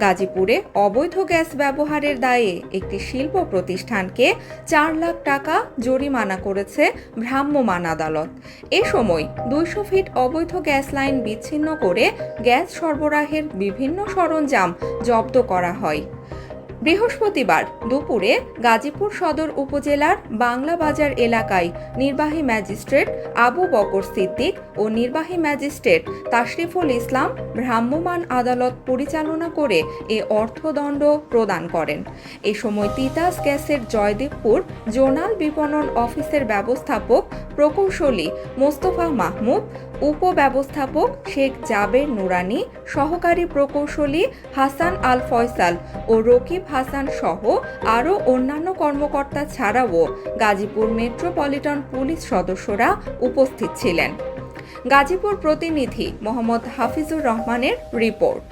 গাজীপুরে অবৈধ গ্যাস ব্যবহারের দায়ে একটি শিল্প প্রতিষ্ঠানকে চার লাখ টাকা জরিমানা করেছে ভ্রাম্যমান আদালত। এ সময় দুইশো ফিট অবৈধ গ্যাস লাইন বিচ্ছিন্ন করে গ্যাস সরবরাহের বিভিন্ন সরঞ্জাম জব্দ করা হয়। বৃহস্পতিবার দুপুরে গাজীপুর সদর উপজেলার বাংলা বাজার এলাকায় নির্বাহী ম্যাজিস্ট্রেট আবু বকর সিদ্দিক ও নির্বাহী ম্যাজিস্ট্রেট তাশরিফুল ইসলাম ভ্রাম্যমাণ আদালত পরিচালনা করে এ অর্থদণ্ড প্রদান করেন। এ সময় তিতাস গ্যাসের জয়দেবপুর জোনাল বিপণন অফিসের ব্যবস্থাপক প্রকৌশলী মোস্তফা মাহমুদ উপব্যবস্থাপক শেখ জাবের নুরানি, সহকারী প্রকৌশলী হাসান আল ফয়সাল ও রকিব হাসান সহ আরও অন্যান্য কর্মকর্তা ছাড়াও গাজীপুর মেট্রোপলিটন পুলিশ সদস্যরা উপস্থিত ছিলেন। গাজীপুর প্রতিনিধি মোহাম্মদ হাফিজুর রহমানের রিপোর্ট।